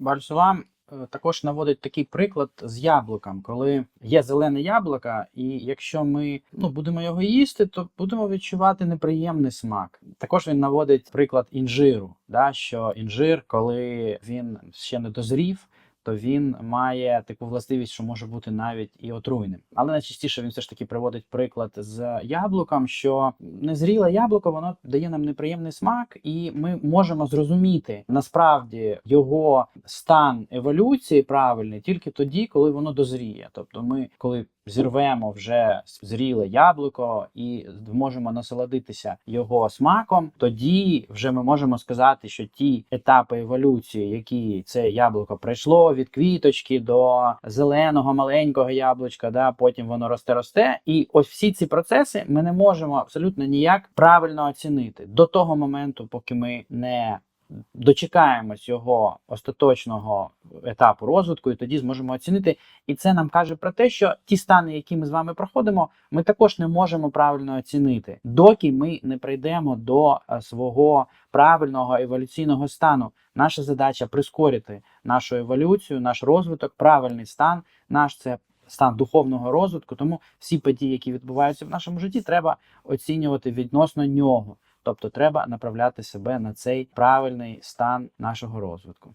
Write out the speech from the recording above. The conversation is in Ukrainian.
Барсулам е, також наводить такий приклад з яблуком, коли є зелене яблуко, і якщо ми ну, будемо його їсти, то будемо відчувати неприємний смак. Також він наводить приклад інжиру, да, що інжир, коли він ще не дозрів. То він має таку властивість, що може бути навіть і отруйним. Але найчастіше він все ж таки приводить приклад з яблуком, що незріле яблуко воно дає нам неприємний смак, і ми можемо зрозуміти насправді його стан еволюції правильний тільки тоді, коли воно дозріє. Тобто, ми коли зірвемо вже зріле яблуко і можемо насолодитися його смаком, тоді вже ми можемо сказати, що ті етапи еволюції, які це яблуко пройшло від квіточки до зеленого маленького яблучка, да, потім воно росте, росте. І ось всі ці процеси ми не можемо абсолютно ніяк правильно оцінити до того моменту, поки ми не дочекаємось його остаточного етапу розвитку, і тоді зможемо оцінити. І це нам каже про те, що ті стани, які ми з вами проходимо, ми також не можемо правильно оцінити, доки ми не прийдемо до е, свого правильного еволюційного стану. Наша задача прискорити нашу еволюцію, наш розвиток, правильний стан. Наш це стан духовного розвитку. Тому всі події, які відбуваються в нашому житті, треба оцінювати відносно нього. Тобто треба направляти себе на цей правильний стан нашого розвитку.